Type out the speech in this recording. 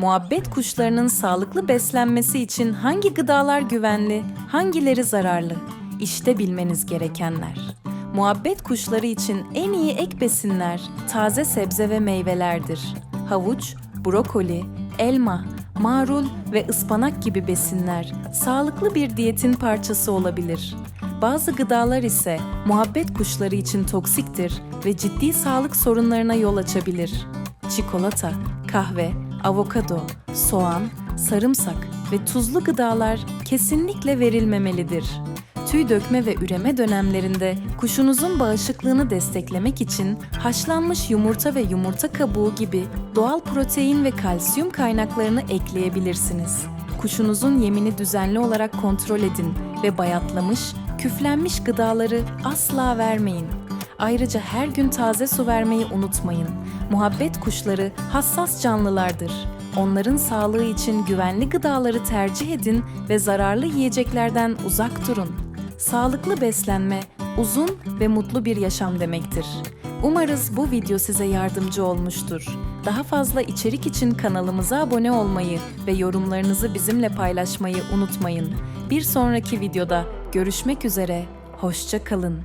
Muhabbet kuşlarının sağlıklı beslenmesi için hangi gıdalar güvenli, hangileri zararlı? İşte bilmeniz gerekenler. Muhabbet kuşları için en iyi ek besinler taze sebze ve meyvelerdir. Havuç, brokoli, elma, marul ve ıspanak gibi besinler sağlıklı bir diyetin parçası olabilir. Bazı gıdalar ise muhabbet kuşları için toksiktir ve ciddi sağlık sorunlarına yol açabilir. Çikolata, kahve, avokado, soğan, sarımsak ve tuzlu gıdalar kesinlikle verilmemelidir. Tüy dökme ve üreme dönemlerinde kuşunuzun bağışıklığını desteklemek için haşlanmış yumurta ve yumurta kabuğu gibi doğal protein ve kalsiyum kaynaklarını ekleyebilirsiniz. Kuşunuzun yemini düzenli olarak kontrol edin ve bayatlamış, küflenmiş gıdaları asla vermeyin. Ayrıca her gün taze su vermeyi unutmayın. Muhabbet kuşları hassas canlılardır. Onların sağlığı için güvenli gıdaları tercih edin ve zararlı yiyeceklerden uzak durun. Sağlıklı beslenme, uzun ve mutlu bir yaşam demektir. Umarız bu video size yardımcı olmuştur. Daha fazla içerik için kanalımıza abone olmayı ve yorumlarınızı bizimle paylaşmayı unutmayın. Bir sonraki videoda görüşmek üzere, hoşça kalın.